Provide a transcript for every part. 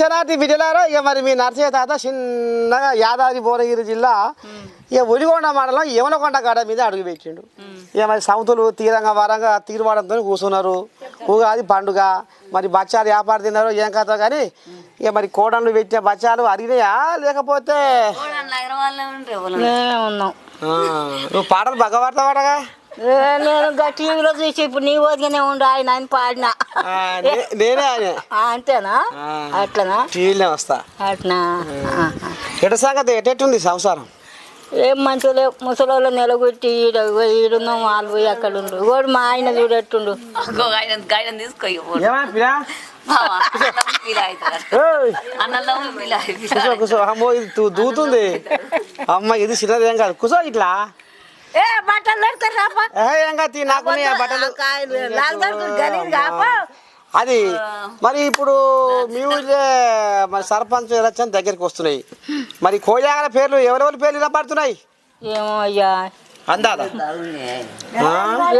శనార్థి బిడ్డలారో ఇక మరి మీ నరసయ్య తాత చిన్నగా యాదాద్రి భువనగిరి జిల్లా ఇక ఒలిగొండ మండలం యమనకొండ గడ మీద అడుగు పెట్టిండు. ఇక మరి సౌతులు తీరంగా వారంగా తీరువాడంతో కూర్చున్నారు. ఉగాది పండుగ మరి బచ్చాలు వ్యాపారం తిన్నారు ఏం కథ కానీ ఇక మరి కోడళ్ళు పెట్టిన బచ్చాలు అరిగినాయా? లేకపోతే నువ్వు పాటలు బాగా పాడతావాడగా నేను టీవీలో చూసి ఇప్పుడు నీ ఓదిగానే ఉండు ఆయన ఆయన పాడినా? నేనే ఆయన. అంతేనా. అట్లనా? టీవీలో వస్తా. అట్నా? ఆహా. ఎట సంగతి ఎటెట్టుంది సంసారం? ఏం మంచిగా ముసలోళ్ళు నిలగొట్టి ఈడ ఈడున్నాం వాళ్ళు పోయి అక్కడ ఉండు. వాడు మా ఆయన చూడెట్టుండు. గాయన తీసుకో దూతుంది అమ్మ ఇది చిన్నది ఏం కాదు. కూసో ఇట్లా. ఏ బట్టలు రాపా ఏ, తీ, నాకు అది మరి ఇప్పుడు మీ ఊళ్ళే మరి సర్పంచ్ ఎలక్షన్ దగ్గరికి వస్తున్నాయి. మరి కోయాగల పేర్లు ఎవరెవరి పేర్లు ఇలా పడుతున్నాయి? ఏమో అయ్యా. అందాదా?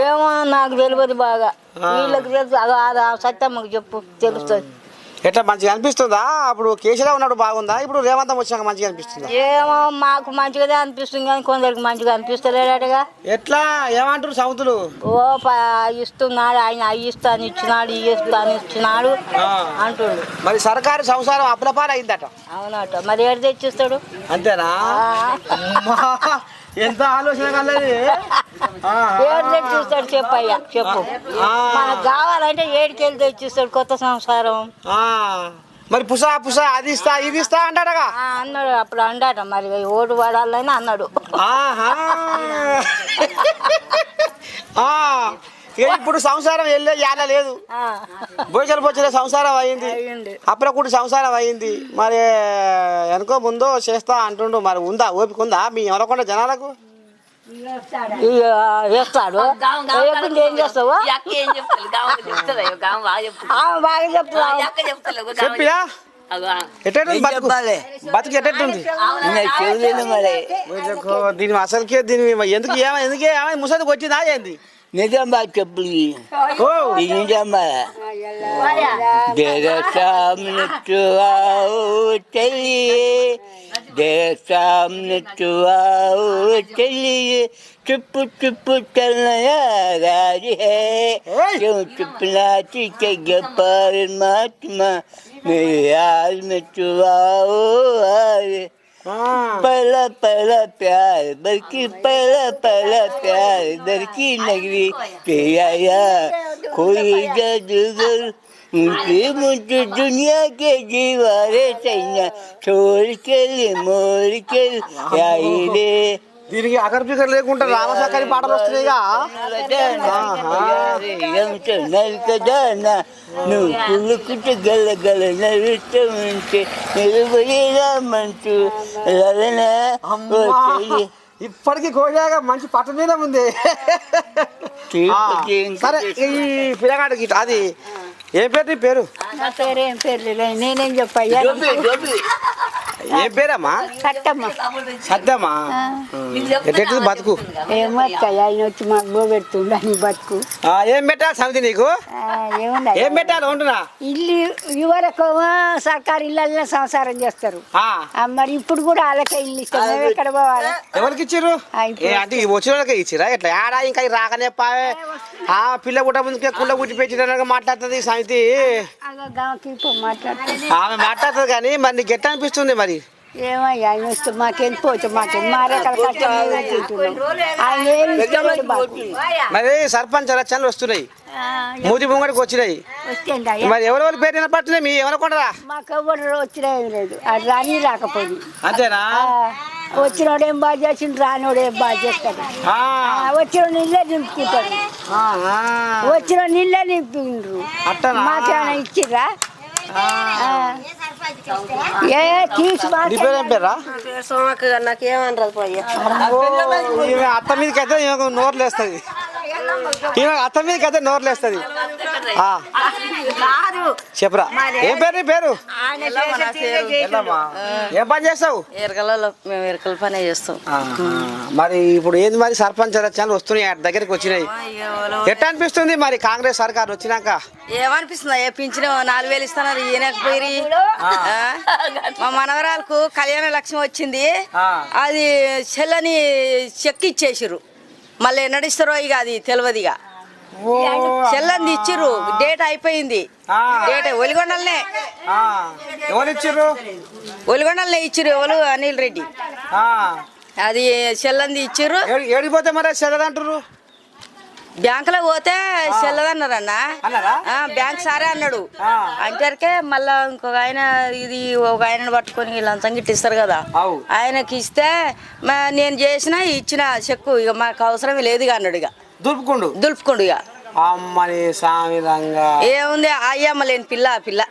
ఏమో నాకు తెలియదు బాగా. వీళ్ళకి తెలుసు సత్యమ్మకి చెప్పు తెలుస్తుంది. ఎట్లా మంచిగా అనిపిస్తుందా? అప్పుడు కేసీరావు ఉన్నాడు బాగుందా? ఇప్పుడు రేవంతం వచ్చాక మంచిగా అనిపిస్తుందా? ఏమో మాకు మంచిగానే అనిపిస్తుంది కానీ కొందరికి మంచిగా అనిపిస్తలేడటగా ఎట్లా? ఏమంటారు సౌతులు? ఓ ప- ఇస్తున్నాడు ఆయన అవి ఇస్తాను ఇచ్చినాడు ఇవి ఇస్తాను ఇచ్చినాడు. అంటుండు. మరి సర్కారు సంసారం అప్పులపాలు అయిందట అవునట మరి ఏడు తెచ్చిస్తాడు? అంతేనా? అమ్మా, ఎంత ఆలోచన కలది? ఏడు తెచ్చిస్తాడు చెప్పయ్యా చెప్పు. మనకు కావాలంటే ఏడుకెళ్ళి తెచ్చిస్తాడు కొత్త సంసారం. మరి పుసా పుసా అది ఇస్తా ఇది ఇస్తా అంటాడగా? అన్నాడు అప్పుడు అండాట మరి ఓటు పడాలని అన్నాడు. ఇప్పుడు సంసారం వెళ్ళే యాన లేదు. భోజనం వచ్చిన సంసారం అయింది. అప్పుడప్పుడు సంసారం అయింది. మరి వెనుకో ముందో చేస్తా అంటుండు. మరి ఉందా? ఓపిక ఉందా? మీ ఎవరకుండా జనాలకు? వేస్తాడు. ఏం చేస్తావు? బాగా చెప్పియా బతుకు? దీని అసలుకే దీని ఎందుకు ఏమ ఎందుకే ఏమైంది ముసలికి వచ్చిందా ఏంది? निजामाबाद के पुली निजामाबाद डेरा सामने तो आओ चलिए डेरा सामने तो आओ चलिए चुप चुप चलना राज है क्यों चुप नाची के गपार महात्मा मेरे हाल में तो आओ पहला पहला प्यार बल्कि पहला पहला प्यार दर की नगरी पे आया कोई जादूगर मुझे मुझे दुनिया के दीवारे सैया छोड़ के ले मोड़ के आई रे। దీనికి అగర్ పిగర్ లేకుండా రామసాకరి పాటలు వస్తున్నాయిగా నువ్వు నిలబడేదామంటూ ఇప్పటికి కోసాగా మంచి పట్ట మీద ఉంది. సరే ఈ పిల్లగాడికి అది. ఏం పేరు నీ పేరు? నా పేరేం పేర్లు నేనేం చెప్పయ్యా ఏం పేరమ్మా? కట్టమ్మ. సద్దమ్మా? ఎట్టెట్టు బతుకు? ఏమో అక్కయ్య ఆయన వచ్చి మాకు బో పెడుతుండ నీ బతుకు. ఆ, ఏం పెట్టాలి సమితి నీకు? ఏం పెట్టాలి ఉంటున్నా? ఇల్లు ఇవరకు సర్కారు ఇళ్ళల్లో సంసారం చేస్తారు. మరి ఇప్పుడు కూడా వాళ్ళకే ఇల్లు ఇస్తారు మేము ఎక్కడ పోవాలి? ఎవరికి ఏ అంటే ఈ వచ్చిన వాళ్ళకి ఇచ్చిరా ఎట్లా? ఆడా ఇంకా రాకనే పావే. ఆ పిల్ల గుట్ట ముందుకే కుళ్ళ గుట్టి పెట్టిన మాట్లాడుతుంది సమితి. ఆమె మాట్లాడుతుంది కానీ మరి నీకు ఎట్లా అనిపిస్తుంది మరి? ఏమయ్యా ఆయన వస్తే మాకెళ్ళి పోతే మాకెళ్ళి మా రకాల కష్టం. ఆయన మాకు. మరి సర్పంచ్ ఎలక్షన్లు వస్తున్నాయి. ఆ, మూతి ముంగడికి వచ్చినాయి. మరి ఎవరెవరి పేరు వినపడుతున్నాయి మీ ఏమనుకుంటారా మాకు ఎవరు వచ్చినా ఏం లేదు. అది రాని రాకపోయింది. అంతేనా? వచ్చినోడు ఏం బాగా చేసిండు? రానోడు ఏం బాగా చేస్తాడు? ఆ, ఆ, వచ్చిన నీళ్ళే నింపుకుంటాడు. ఆ, ఆ. వచ్చిన నీళ్ళే నింపిండ్రు. అట్టనా? మాకేమైనా ఇచ్చిర్రా? ఆ. ఏ తీసి పేరు పేరా నాకేమనరాదు అమ్మో, ఈమె అత్త మీదకి అయితే ఈమె నోరు లేస్తుంది ఈమె అత్త మీదకి అయితే నోరు లేస్తుంది ఆ, కాదు. చెప్పరా. ఏం పేరు నీ పేరు. ఏం పని చేస్తావు? ఎరకలలో మేము ఎరకల పనే చేస్తాం. మరి ఇప్పుడు ఏంది మరి సర్పంచ్ ఎలక్షన్లు వస్తున్నాయి అటు దగ్గరికి వచ్చినాయి. ఎట్లా అనిపిస్తుంది మరి కాంగ్రెస్ సర్కార్ వచ్చినాక? ఏమనిపిస్తుంది? ఏ పింఛను నాలుగు వేలు ఇస్తున్నారు ఈయనకపోయి మా మనవరాలకు కళ్యాణ లక్ష్యం వచ్చింది. ఆ. అది చెల్లని చెక్ ఇచ్చేసిర్రు. మళ్ళీ నడిస్తారో ఇక అది తెలియదు ఇక. చెల్లంది ఇచ్చిర్రు. డేట్ అయిపోయింది. డేట్ ఒలిగొండలనే. ఆ. ఎవరు ఇచ్చిర్రు ఒలిగొండలనే ఇచ్చిర్రు ఎవరు? అనిల్ రెడ్డి. అది చెల్లంది ఇచ్చిర్రు. ఏడి- ఏడికి పోతే మరి చెల్లదంటారు బ్యాంకులో పోతే చెల్లదన్నారన్న. బ్యాంక్ సారే అన్నాడు. అంటారుకే మళ్ళా ఇంకొక ఆయన ఇది ఒక ఆయనను పట్టుకొని లంచం గిట్టిస్తారు కదా. అవు. ఆయనకి ఇస్తే నేను చేసిన ఇచ్చిన చెక్కు. ఇక మాకు అవసరం లేదు ఇక అన్నాడు ఇక. దులుపుకుండు. దులుపుకోండు ఇక. అమ్మని సామి రంగా ఏముంది అయ్యమ్మ లేని పిల్ల ఆ పిల్ల.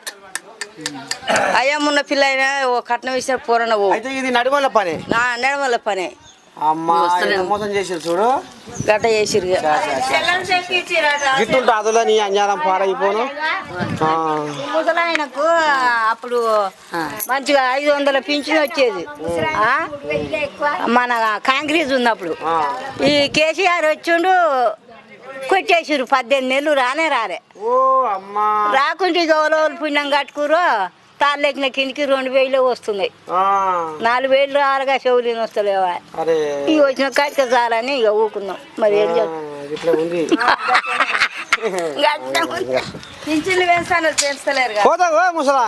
అయ్యమ్మ ఉన్న పిల్ల అయినా ఓ కట్నం ఇస్తే పూరణ అయితే ఇది నడిమల పని. నా నడమల పనే. మోసం చేసి చూడు. గట్ట చేసిరు. గిట్టుంటే అదులో నీ అంజారం పాడైపోను. ముసలాయనకు అప్పుడు మంచిగా ఐదు వందల పింఛన్ వచ్చేది? మన కాంగ్రెస్ ఉన్నప్పుడు. ఆ. ఈ కేసీఆర్ వచ్చిండు కొట్టేసిరు పద్దెనిమిది నెలలు రానే రాలే. ఓ అమ్మా. రాకుంటే గౌరవ పుణ్యం కట్టుకురు తాళ్ళెక్కిన కిందికి రెండు వేలు వస్తున్నాయి. నాలుగు వేలు రాలుగా చెవులు వస్తలేవా ఇక వచ్చిన కాటిక చాలని ఇక ఊకున్నాం మరి ఏం ఆ, చేస్తాం ఇట్లా ఉంది. పింఛన్లు వేస్తాను పెంచలేరు కదా. పోతా ఓ ముసలా.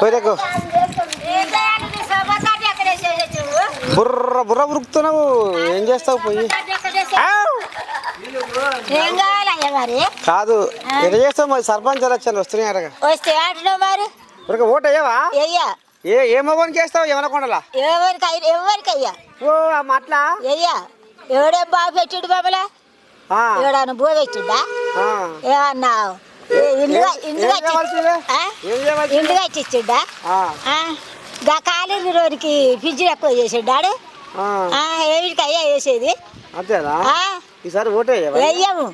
పోయిరకు బుర్ర బుర్ర బురుకుతున్నావు ఏం చేస్తావు పోయి? మరి కాదు ఎట్లా చేస్తావు మరి? సర్పంచ్ ఎలక్షన్ వస్తున్నాయి వస్తే ఆటలో మరి? ఒక ఓటు అయ్యావా అయ్యా ఏ ఏ మగోనికి వేస్తావు? ఏమైనా కొండలా ఎవరికి ఎవరికయ్యా? ఓ అట్లా అయ్యా ఎవడే బాబు పెట్టిడు బాబలా? ఎవడన్నా. ఏమన్నా? ఇండుగా ఇండుగా ఇచ్చిచ్చిండా గా కాలేజీ రోడ్డుకి ఫిజ్జి ఎక్కువ చేసిండాడు ఆ. ఏమిటికి అయ్యా వేసేది అంతేనా? ఈసారి ఓటే అయ్యావా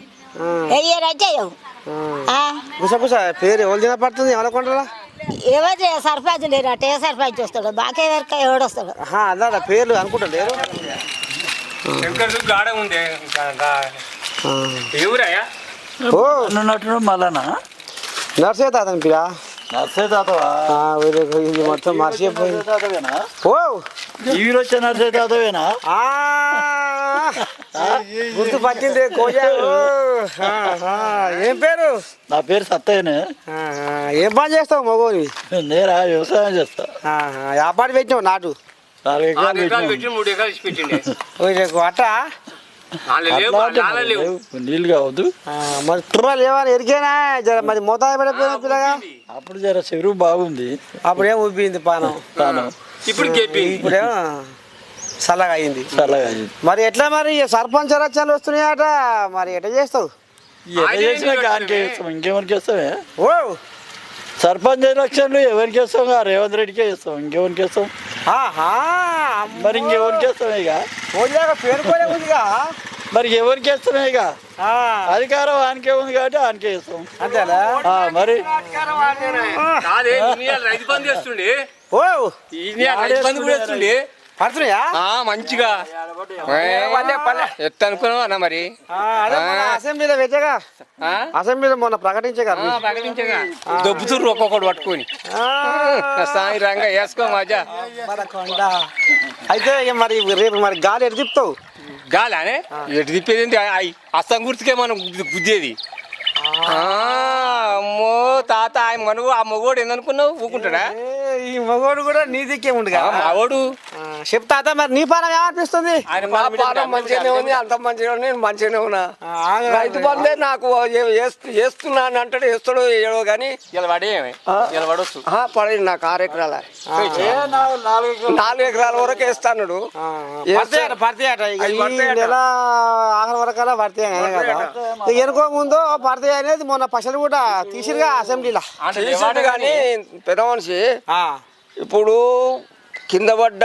ఆ, గుసగుస పేరు ఎవరు తిన పడుతుంది ఎవరి కొండలా? ఎవరు సర్పంచ్ లేనట్టు ఏ సర్పంచ్ వస్తాడు. బాకే వరకు ఎవడొస్తాడు అదా పేర్లు అనుకుంటా లేరు. మళ్ళానా నర్సే తాతని పిరా నర్సే ఇది మొత్తం మర్చిపోయింది. ఓ. టీవీలో వచ్చే నర్సే తాతవేనా ఆ, గుర్తు పట్టింది కోజా. ఓ, ఆ, ఆ, ఏం పేరు? నా పేరు సత్తయ్యనే. ఏం పని చేస్తావు మగోని? నేరా వ్యవసాయం చేస్తా. వ్యాపారం పెట్టినావు నాటు? అట్ట? నీళ్ళు కావద్దు. ఆ, మరి తుర్ర లేవని ఎరికేనా? జర మరి మోతాదు పిల్లగా? అప్పుడు జర చెరువు బాగుంది. అప్పుడేం ఉబ్బింది పానం? తాను ఇప్పుడు గెప్పి ఇప్పుడేమో చల్లగా అయింది చల్లగా అయింది. మరి ఎట్లా మరి సర్పంచ్ ఎలక్షన్లు వస్తున్నాయట మరి ఎట్లా చేస్తావు? ఇంకెవరికి వేస్తామే ఓ! సర్పంచ్ ఎలక్షన్లు ఎవరికి వేస్తాం రేవంత్ రెడ్డికే వేస్తాం ఇంకెవరికి వేస్తాం ఆహా! మరి ఇంకెవరికి వేస్తాం ఇక? మరి ఎవరికి వేస్తామే ఇక? ఆ, అధికారం ఆయనకే ఉంది కాబట్టి ఆయనకే వేస్తాం అంతేనా? ఆ, మరి రైతు చేస్తుండే. ఓ! బంధు కూడా చేస్తుండే పడుతున్నాయా? ఆ మంచిగా. ఎత్త అనుకున్నావు అన్న మరి? అసెంబ్లీలో పెట్టాగా. ఆ? అసెంబ్లీలో మొన్న ప్రకటించగా. ఆ, ప్రకటించగా. దొబ్బుతుర్రు ఒక్కొక్కడు పట్టుకొని. సాయి రంగా వేసుకో మజా. అయితే ఇక మరి రేపు మరి గాలి ఎటు తిప్పుతావు? గాలానే? ఎటు తిప్పేది ఏంటి? అస్సం గుర్తుకే మనం గుద్దేది. ఆ, అమ్మో తాత ఆయన మనవు ఆ మగోడు ఏందనుకున్నావు? ఊకుంటాడా? ఈ మగోడు కూడా నీ దిక్కే ఉండుగా. ఆ, మావోడు చెప్తా మరి నీ పానం ఏమనిపిస్తుంది? మంచిగానే ఉంది అంత మంచిగా నేను మంచిగానే ఉన్నా. రైతు బందే నాకు వేస్తున్నాను అంటాడు వేస్తాడో వేయడో కానీ పడేది నాకు ఆరు ఎకరాల. ఏ నాలుగు ఎకరాలు. వరకు వేస్తాడు. నెల ఆఖరి పడతాయి కదా? ఎనుకో ముందు పడతాయి అనేది మొన్న పసలు కూడా తీసిరుగా అసెంబ్లీలో. కానీ పెద్ద మనిషి ఆ, ఇప్పుడు కింద పడ్డ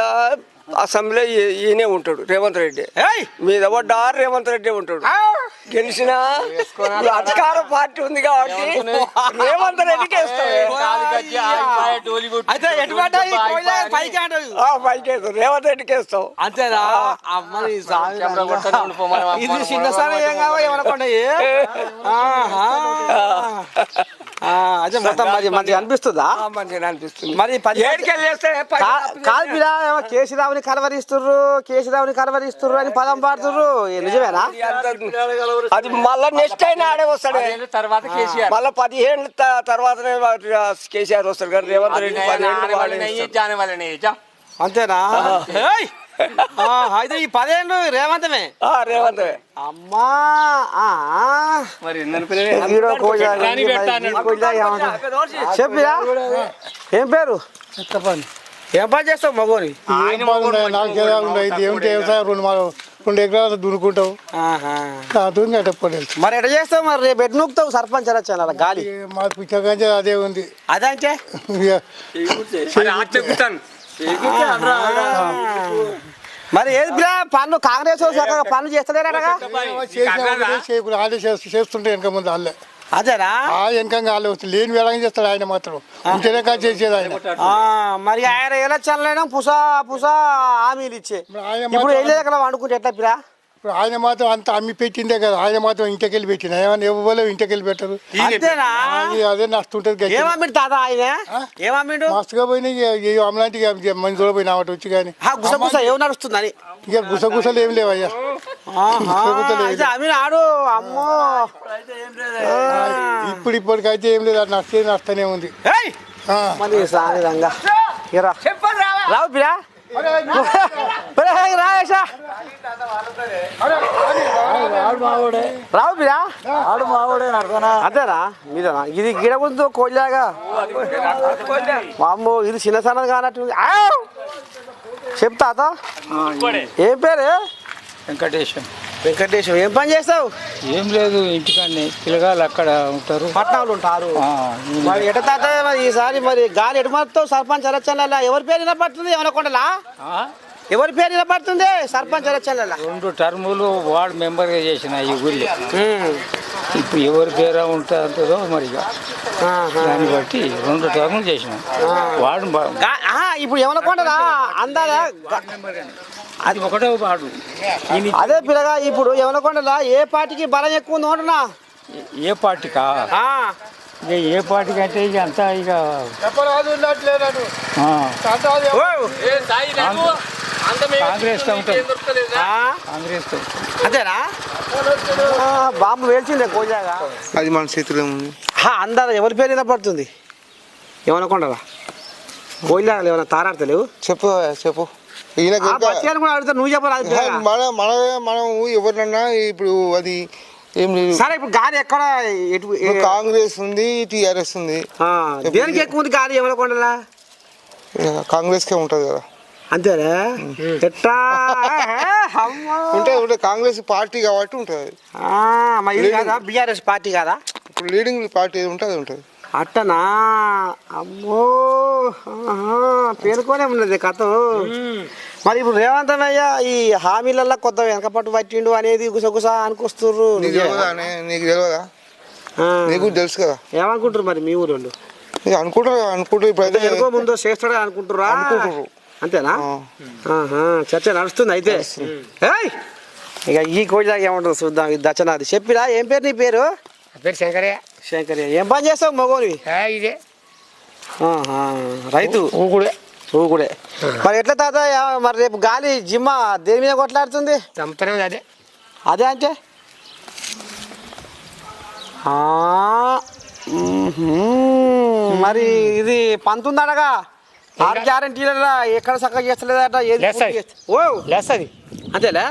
అసెంబ్లీ ఈయనే ఉంటాడు రేవంత్ రెడ్డి. ఏయ్! మీద పడ్డారు రేవంత్ రెడ్డి ఉంటాడు. గెలిచిన అధికార పార్టీ ఉంది కాబట్టి రేవంత్ రెడ్డికి వేస్తాం అయితే ఎటు పడ్డా ఈ కోయిల పైకి అంటది. ఆ, పైకి వేస్తాం రేవంత్ రెడ్డికి వేస్తాం అంతేనా? అమ్మని సామి ఇది చిన్న సామి ఏం కావాలి ఏమనుకోండి ఆహా. ఆ, అదే మొత్తం మరి మంచిగా అనిపిస్తుందా? ఆ, మంచిగా అనిపిస్తుంది. మరి కాదు బిరా రామని కలవరిస్తుర్రు కేశరావుని కలవరిస్తుర్రు అని పదం పాడుతుర్రు. నిజమేనా? అది మళ్ళా నెక్స్ట్ అయినా ఆడే వస్తాడు. మళ్ళా పదిహేను తర్వాత కేసీఆర్ వస్తాడు రేవంత్ రెడ్డి అంతేనా? అయితే ఈ పదేళ్ళు రేవంతమే. రేవంతమే. అమ్మా! చెప్పు ఏం పేరు? ఏం పని చేస్తావు మగోని ఇది ఏమిటి వ్యవసాయం రెండు మా- రెండు ఎకరాలు దున్నుకుంటావు. దాంతో ఎట్టపడి మరి ఎట్లా చేస్తావు మరి రేపు ఎటు నూకుతావు సర్పంచ్ ఎలక్షన్ గాలి మా పిచ్చగాంచే అదే ఉంది అది. మరి ఏది పనులు కాంగ్రెస్ పనులు చేస్తలేరటగా చేసిన ఒకటే చేయకుండా ఆడే చేస్తూ చేస్తుంటే వెనక ముందు వాళ్ళే అదేనా ఆ వెనకంగా లేని వేళగా చేస్తాడు ఆయన మాత్రం? ఉంటేనే కాదు చేసేది ఆయన. ఆ, మరి ఆయన ఎలక్షన్లైనా పుసా పుసా హామీలు ఇచ్చే. ఇప్పుడు వెళ్ళేది అక్కడ వండుకుంటే ఎట్లా పిరా? ఇప్పుడు ఆయన మాత్రం అంత అమ్మి పెట్టిందే కదా ఆయన మాత్రం ఇంటికెళ్ళి పెట్టిన ఏమన్నా ఇవ్వలే ఇంటికెళ్ళి పెట్టరు? అంతేనా? అది అదే నస్తుంటది గట్టి. ఏమమ్మిండు తాత ఆయన? ఏమమ్మిండు? మస్తుగా పోయినాయి అమ్మలాంటి మంది పోయినా ఒకటి వచ్చి కానీ. ఆ, గుస గుస ఏం నడుస్తుందని? ఇక గుసగుసలు ఏం లేవయ్యా. ఆహా, గుసగుసలు ఏం అయితే అమ్మిన ఆడు అమ్మో. ఇప్పుడు ఇప్పటికైతే ఏం లేదు అది నష్టే నష్టనే ఉంది. ఏయ్! ఆ. మరి సాని రంగా. ఇరా. రావు. పిరా రాయేషా రావు పిరా ఆడు మావాడే అంతేనా? మీదేనా ఇది గిడ ముందు కోళ్ళాగా అమ్మో ఇది చిన్న సన్నది కానట్టు! చెప్తా. ఏం పేరు? వెంకటేశం. వెంకటేశ్వర ఏం పని చేస్తావు? ఏం లేదు ఇంటికాడనే పిల్లగాళ్ళు అక్కడ ఉంటారు. పట్నాలు ఉంటారు. మరి ఎట తాత మరి ఈసారి మరి గాలి ఎటు మారుతావు సర్పంచ్ ఎలక్షన్ల ఎవరి పేరు వినపడుతుంది ఏమనకుండా ఆ, ఎవరి పేరు వినపడుతుంది? సర్పంచ్ ఎలక్షన్ల రెండు టర్ములు వార్డు మెంబర్గా చేసిన ఈ ఊళ్ళో. ఇప్పుడు ఎవరి పేరు ఉంటుందో మరి దాన్ని బట్టి రెండు టర్ములు చేసిన. వార్డు ఇప్పుడు ఏమనకుండా అందాదా అది ఒకటో అదే పిల్లగా ఇప్పుడు ఏమనకుండా ఏ పార్టీకి బలం ఎక్కువ ఉంది అంటున్నా? ఏ పార్టీకా ఇక ఏ పార్టీకి అంటే ఇక అంతా ఇక కాంగ్రెస్ కాంగ్రెస్. అంతేనా బాంబు వేల్చిందే కోజాగా. అది మన చేతిలో ఉంది. అందాద ఎవరి పేరు వినపడుతుంది? ఏమనకుండా కోయిలా ఏమైనా తారాడతలేవు? చెప్పు చెప్పు. ఈయన కూడా అడుగుతా నువ్వు చెప్పాలి. మన మన మనం ఎవరినన్నా ఇప్పుడు అది ఏం లేదు. సరే ఇప్పుడు గాలి ఎక్కడ కాంగ్రెస్ ఉంది టిఆర్ఎస్ ఉంది. దేనికి ఎక్కువ ఉంది గాలి ఏమనకుండా కాంగ్రెస్ కే ఉంటది కదా. అంతేనా. ఉంటే ఉంటే కాంగ్రెస్ పార్టీ కాబట్టి ఉంటది. బీఆర్ఎస్ పార్టీ కాదా? ఇప్పుడు లీడింగ్ పార్టీ ఏది ఉంటే అది ఉంటది. అట్టనా? అమ్మో! పేరుకోనే ఉన్నది కథ. మరి ఇప్పుడు రేవంత్ అన్నయ్య ఈ హామీలల్లో కొత్త వెనకపట్టు పట్టిండు అనేది గుసగుస అనుకొస్తుర్రు. నీకు తెలియదా? నీకు తెలియదా ఆ, నీకు తెలుసు కదా? ఏమనుకుంటారు మరి మీ నీకు అనుకుంటారు అనుకుంటారు ఇప్పుడైతే ఎనుకో ముందో చేస్తాడా అనుకుంటురా. అంతేనా? చర్చ నడుస్తుంది అయితే. ఏయ్! ఇక ఈ కోజా ఏమంటారు చూద్దాం ఇది దచ్చనాది. చెప్పిరా ఏం పేరు నీ పేరు? పేరు శంకరయ్య. శంకర్ ఏం పని చేస్తావు మగోని ఇదే రైతు ఊగుడే ఊగుడే మరి ఎట్లా తాత మరి రేపు గాలి జిమ్మ దేని మీద కొట్లాడుతుంది చంపుతూనే అదే అదే అంటే. మరి ఇది పంతుందడగా ఆరు గ్యారంటీల ఎక్కడ చక్కగా చేస్తలేదట ఏది ఓ లెస్ అది అంతేలే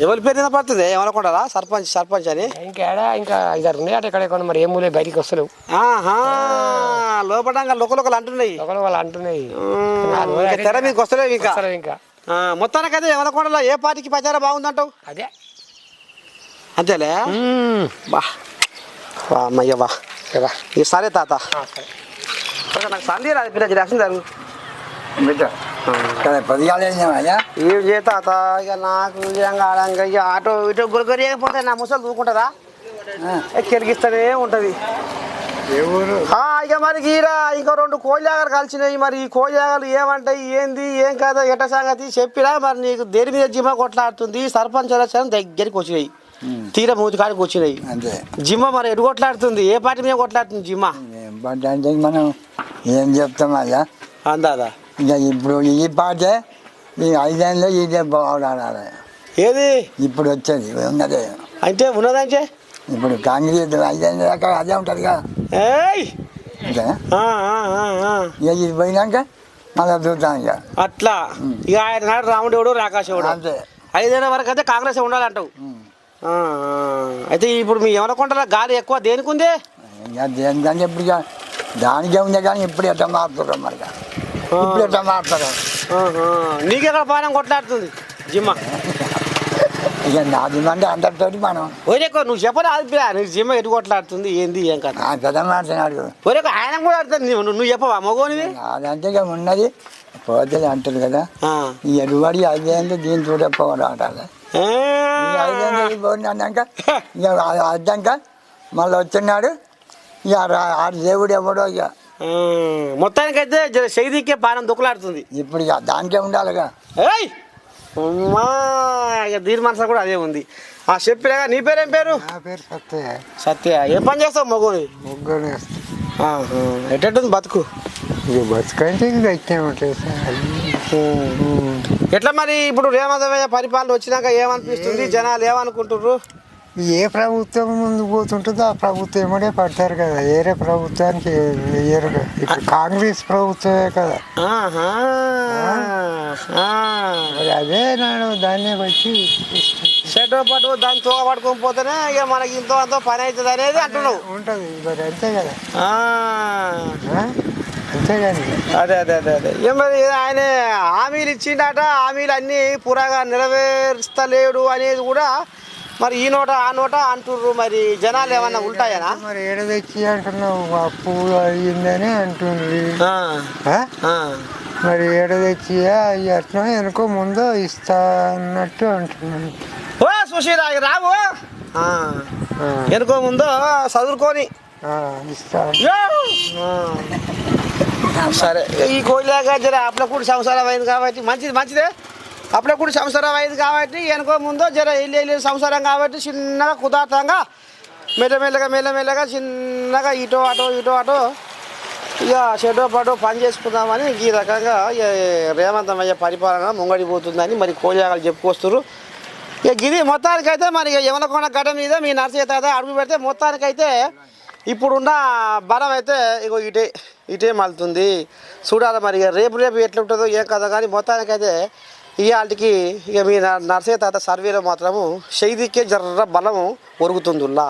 ఎవరి పేరు మీద పడుతుంది? ఏమనుకుంటారా? సర్పంచ్ సర్పంచ్ అని? ఇంకేడా ఇంకా ఐదారు ఉన్నాయి అటు ఎక్కడ మరి ఏం మూలే బయటికి వస్తలేవు. ఆహా లోపడంగా లోకలోకలు అంటున్నాయి. ఒకరు వాళ్ళు అంటున్నాయి. తెర మీదకి వస్తలేవు ఇంకా. ఇంకా. మొత్తానికైతే ఏమనుకోండి ఏ పార్టీకి ప్రచారం బాగుందంటావు అదే. అంతేలే? బా. వా అమ్మయ్య ఈ సరే తాత. సరే. నాకు సంధి రాదు పిల్లలు రాసిందారు బిడ్డ కదా పొద్దుగాల అయ్యా ఏం చేత ఇక నాకు కాదంగా ఇక ఆటో ఇటు గురిగొరియకపోతే నా ముసలు దూకుంటుందా? కెరిగిస్తూనే ఉంటుంది. ఇక మరి ఈడ ఇంకో రెండు కోయిలాగలు కలిసినాయి మరి ఈ కోయిలాగలు ఏమంటాయి ఏంది ఏం కాదో ఎట సంగతి చెప్పినా మరి నీకు దేని మీద జిమ్మ కొట్లాడుతుంది? సర్పంచ్ ఎలక్షన్ దగ్గరికి వచ్చినాయి. తీర మూతి కాడికి వచ్చినాయి. జిమ్మ మరి ఎటు కొట్లాడుతుంది? ఏ పార్టీ మీద కొట్లాడుతుంది జిమ్మ? మనం ఏం చెప్తాం అయ్యా? అందాదా? ఇక ఇప్పుడు ఈ పాటే ఈ ఐదేళ్ళు ఇదే బాగుండాలి ఏది? ఇప్పుడు వచ్చేది ఉన్నదే అంటే ఉన్నదంటే ఇప్పుడు కాంగ్రెస్ ఐదేళ్ళ దాకా అదే ఉంటుంది కదా. ఇక ఇది పోయినాక మళ్ళీ చూద్దాం ఇక అట్లా. ఇక ఆయన నాడు రాముడు ఎవడు రాకాశ ఎవడు. అంతే. ఐదేళ్ళ వరకు అయితే కాంగ్రెస్ ఉండాలంటావు. అయితే ఇప్పుడు మీ ఎవరనుకుంటారా గాలి ఎక్కువ దేనికి ఉంది? దేనికంటే ఇప్పుడు దానికే ఉంది కానీ ఇప్పుడు ఎట్లా మారుతారు మరి. ఇప్పుడు ఎట్లా మారుతారు ఆహా. నీకెక్కడ పానం కొట్లాడుతుంది? జిమ్మ. ఇక నాది అంటే అందరితోటి మనం ఒరేకో నువ్వు చెప్పరా అది నీకు జిమ్మ ఎటు కొట్లాడుతుంది ఏంది ఏం కదా ఆ పెద్ద మాట్లాడు ఒరేకో ఆయన కూడా ఆడుతుంది నువ్వు నువ్వు చెప్పవా మగోనివి? అదంటే ఇక ఉన్నది. పోతుంది అంటారు కదా. ఈ ఎరువడి ఐదేళ్ళు దీని చూడకపోవడం ఆడాలి ఇక అద్దాక మళ్ళీ వచ్చినాడు. ఇక రా- ఆ దేవుడు ఎవడో ఇక. మొత్తానికైతే జర శైదికే పానం దుఃఖలాడుతుంది ఇప్పుడు ఇక దానికే ఉండాలిగా. ఏయ్! అమ్మా! ఇక దీని మనసులో కూడా అదే ఉంది. ఆ చెప్పినాగా నీ పేరేం పేరు? నా పేరు సత్య. సత్య. ఏ పని చేస్తావు మగోని? ముగ్గురు. ఎట్టెట్టుంది బతుకు? ఇక బతుకంటే ఇక ఇట్టే ఉంటుంది సార్ ఎట్లా మరి ఇప్పుడు రేవంతమయ్య పరిపాలన వచ్చినాక ఏమనిపిస్తుంది? జనాలు ఏమనుకుంటుర్రు? ఏ ప్రభుత్వం ముందు పోతుంటుందో ఆ ప్రభుత్వం ఏమడే పడతారు కదా. వేరే ప్రభుత్వానికి వేయరు కదా. ఇప్పుడు కాంగ్రెస్ ప్రభుత్వమే కదా. మరి అదే నాడు దాన్నే వచ్చి షెడ్ పట్టు దాన్ని తోక పట్టుకొని పోతేనే ఇక మనకి ఇంతో అంతో పని అవుతుంది అనేది అంటున్నావు. ఉంటుంది. మరి అంతే కదా? అంతే కానీ. అదే అదే అదే అదే. ఏం మరి ఆయన హామీలు ఇచ్చిండట. హామీలు అన్నీ పురాగా నెరవేరుస్తలేడు అనేది కూడా మరి ఈ నోట ఆ నోట అంటుర్రు మరి జనాలు ఏమన్నా ఉంటాయనా మరి ఏడ తెచ్చి అంటున్నావు? అప్పు అయ్యిందని అంటుంది. మరి ఏడ తెచ్చి ఎట్లా వెనుకో ముందో ఇస్తా అన్నట్టు అంటున్నాను. ఓ సుశీల రావు. వెనుకో ముందో చదువుకొని. సరే ఈ కోయిలాగా జర అప్పుడప్పుడు సంవత్సరం అయింది కాబట్టి మంచిది మంచిదే? అప్పుడప్పుడు సంవత్సరం అయింది కాబట్టి వెనుకో ముందో జర వెళ్ళి వెళ్ళి సంవత్సరం కాబట్టి చిన్నగా కుదార్థంగా మెల్లమెల్లగా మెల్లమెల్లగా చిన్నగా ఇటో అటో ఇటో అటో ఇక చెడో పడో పని చేసుకుందామని ఈ రకంగా రేవంతమయ్య పరిపాలన ముంగడిపోతుందని మరి కోయాగాలు చెప్పుకొస్తారు ఇక గిది మొత్తానికైతే మరి యమనకొండ గడ్డ మీద మీ నర్సయ్య తాత అడుగు పెడితే మొత్తానికైతే ఇప్పుడున్న బలం అయితే ఇగో ఇటే ఇటే మలుతుంది చూడాలి మరి ఇక రేపు రేపు ఎట్లుంటుందో ఏం కదా కానీ మొత్తానికైతే ఇవాళకి ఇక మీ నరసయ్య తాత సర్వేలో మాత్రము శైదికే జర్ర బలము ఒరుగుతుందిలా